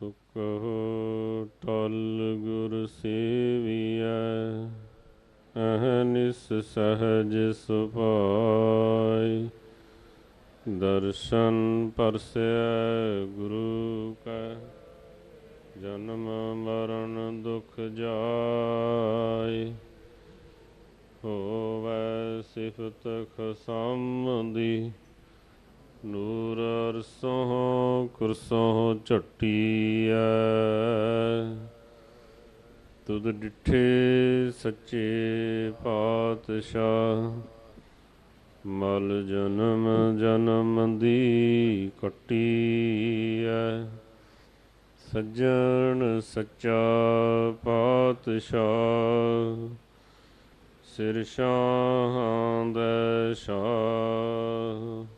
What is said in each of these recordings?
ਸੁਖ ਟਲ ਗੁਰ ਸੇਵੀਐ ਅਹਨਿਸ ਸਹਜ ਸੁਭਾਈ ਦਰਸ਼ਨ ਪਰਸੈ ਗੁਰੂ ਕੈ, ਜਨਮ ਮਰਨ ਦੁਖ ਜਾਏ ਹੋਵੈ ਸਿਫਤ ਖਸਮ ਨੂਰ ਅਰਸੋਂ ਕੁਰਸੋਂ ਝਟੀਐ। ਤੁਧ ਡਿਠੇ ਸੱਚੇ ਪਾਤਸ਼ਾਹ, ਮਲ ਜਨਮ ਜਨਮ ਦੀ ਕੱਟੀ ਕਟੀਐ। ਸੱਜਣ ਸੱਚਾ ਪਾਤਸ਼ਾਹ, ਸਿਰ ਸ਼ਾਹਾਂ ਦੇ ਸ਼ਾਹ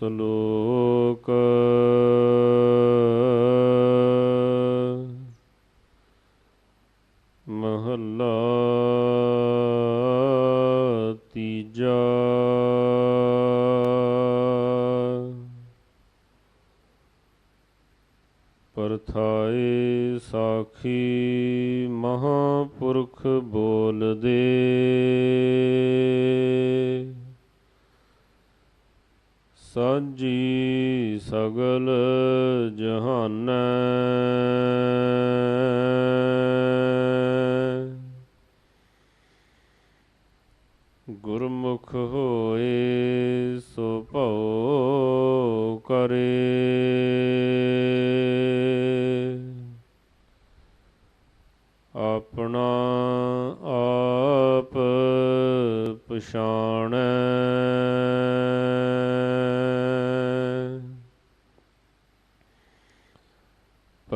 ਸ਼ਲੋਕ। ਮਹੱਲਾ ਤੀਜਾ। ਪਰਥਾਏ ਸਾਖੀ ਮਹਾਪੁਰਖ ਬੋਲਦੇ। ਸਾਜੀ ਸਗਲ ਜਹਾਨੈ।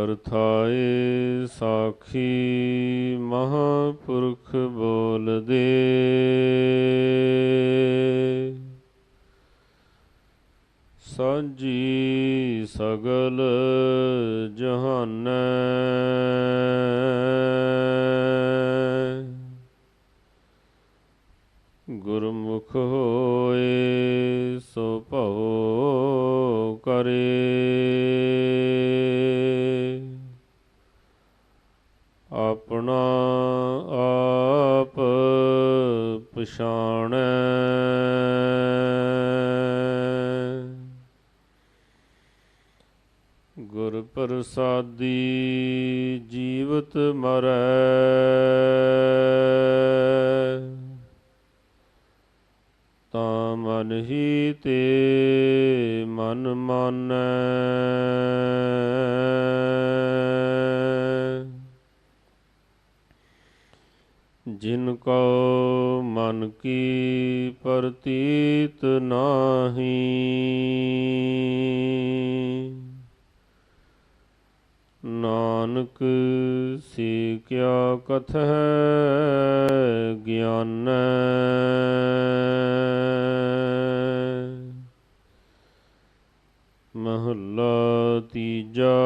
ਪਰਥਾਏ ਸਾਖੀ ਮਹਾਪੁਰਖ ਬੋਲਦੇ ਸਾਂਝੀ ਸਗਲ ਜਹਾਨ ਪਛਾਣੈ ਗੁਰ ਪ੍ਰਸਾਦੀ ਜੀਵਤ ਮਰੈ। ਤਾਂ ਮਨ ਹੀ ਤੇ ਮਨ ਮਾਨੈ। ਜਿਨ ਕੋ ਮਨ ਕੀ ਪ੍ਰਤੀਤ ਨਾਹੀ। ਨਾਨਕ ਸੀ ਕਿਆ ਕਥ ਹੈ ਗਿਆਨ। ਮਹੱਲਾ ਤੀਜਾ।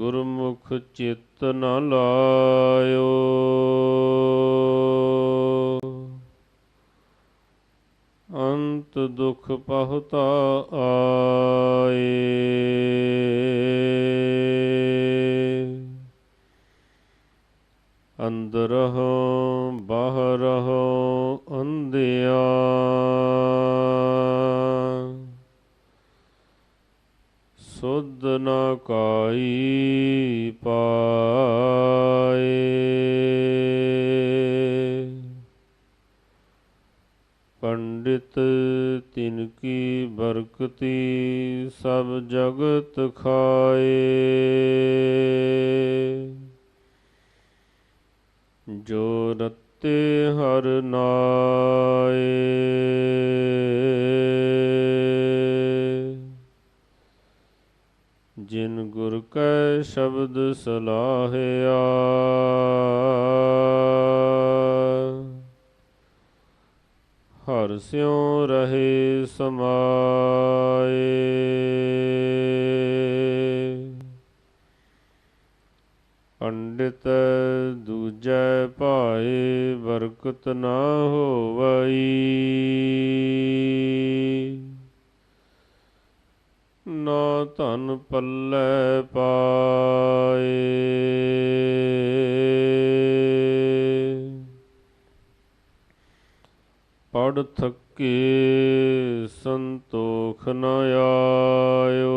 ਗੁਰਮੁਖ ਚਿਤ ਨ ਲਾਇਓ। ਅੰਤ ਦੁਖ ਪਹੁਤਾ ਆਏ। ਅੰਦਰਹੁ ਬਾਹਰਹੁ ਅੰਧਿਆ ਸੁਧ ਨ ਕਾਈ ਪਾਏ ਪੰਡਿਤ ਤਿਨ ਕੀ ਬਰਕਤੀ ਸਭ ਜਗਤ ਖਾਏ ਜੋ ਰਤੇ ਹਰ ਨਾਏ ਜਿਨ ਗੁਰ ਕੈ ਸ਼ਬਦ ਸਲਾਹਿਆ। ਹਰ ਸਿਉ ਰਹੇ ਸਮਾਏ। ਪੰਡਿਤ ਦੂਜੈ ਭਾਏ ਬਰਕਤ ਨਾ ਹੋਵਈ ਨਾ ਧਨ ਪੱਲੇ ਪਾਏ। ਪੜ ਥੱਕੇ ਸੰਤੋਖ ਨ ਆਇਓ।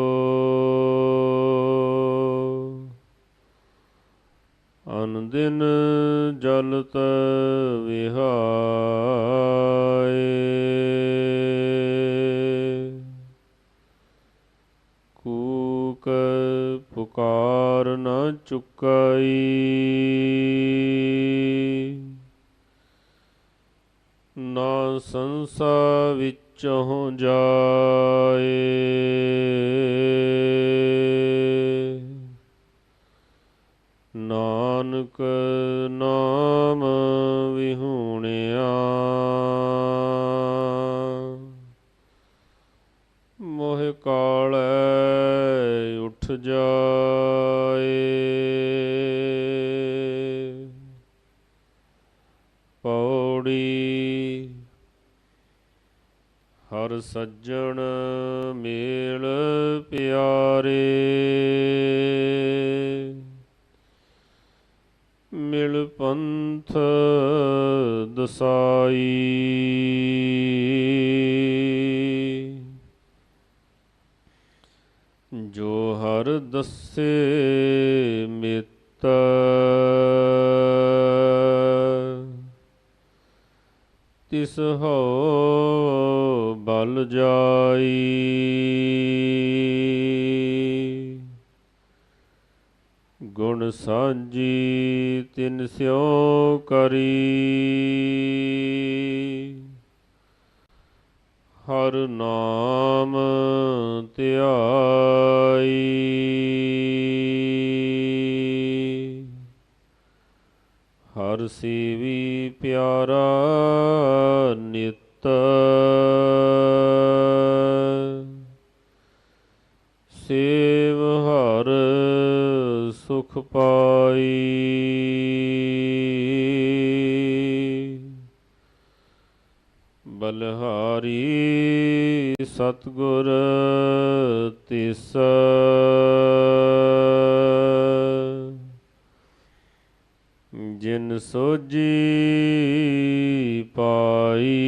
ਅਨ ਦਿਨ ਜਲਤ ਚੁਕਾਈ। ਨਾ ਸੰਸਾ ਵਿੱਚੋਂ ਜਾਏ। ਨਾਨਕ ਨਾਮ ਵਿਹੂਣਿਆ। ਮੋਹ ਕਾਲੈ ਉਠ ਜਾਏ ਸੱਜਣ ਮੇਲ ਪਿਆਰੇ। ਮਿਲ ਪੰਥ ਦਸਾਈ। ਜੋ ਹਰ ਦੱਸੇ ਮਿੱਤ ਤਿਸ ਹੋ ਜਾਈ ਗੁਣ ਸਾਂਝੀ ਤਿਨ ਸਿਉ ਕਰੀ। ਹਰ ਨਾਮ ਧਿਆਈ। ਹਰ ਸੇਵੀ ਪਿਆਰਾ ਨਿਤ। ਸਤਗੁਰ ਤਿਸ। ਜਿਨ ਸੋਜੀ ਪਾਈ।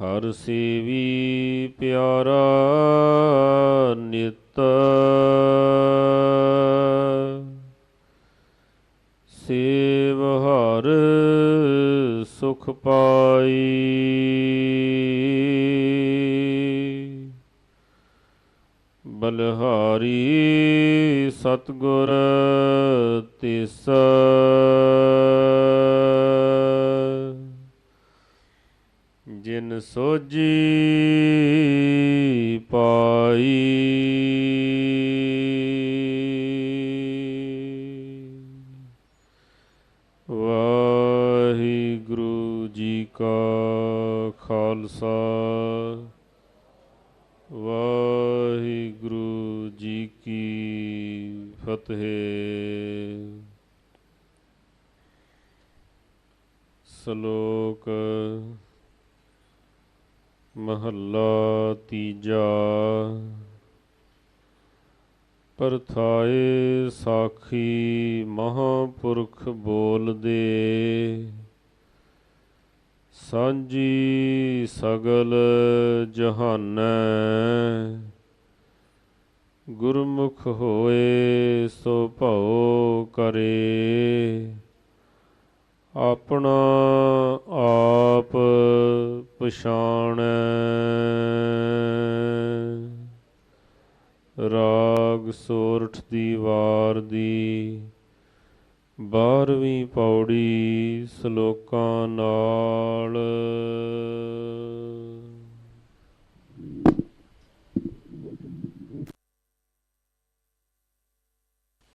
ਹਰ ਸੇਵੀ ਪਿਆਰਾ ਸੁਖ ਪਾਈ। ਬਲਹਾਰੀ ਸਤਗੁਰ ਤਿਸ। ਜਿਨ ਸੋਜੀ ਫਤਿਹ ਸ਼ਲੋਕ ਮਹੱਲਾ ਤੀਜਾ। ਪਰਥਾਏ ਸਾਖੀ ਮਹਾਪੁਰਖ ਬੋਲਦੇ। ਸਾਂਝੀ ਸਗਲ ਜਹਾਨੈ। ਗੁਰਮੁਖ ਹੋਏ ਸੋ ਭਉ ਕਰੇ। ਆਪਣਾ ਆਪ ਪਛਾਣ। ਰਾਗ ਸੋਰਠ ਦੀ ਵਾਰ ਦੀ ਬਾਰਵੀਂ ਪੌੜੀ ਸ਼ਲੋਕਾਂ ਨਾਲ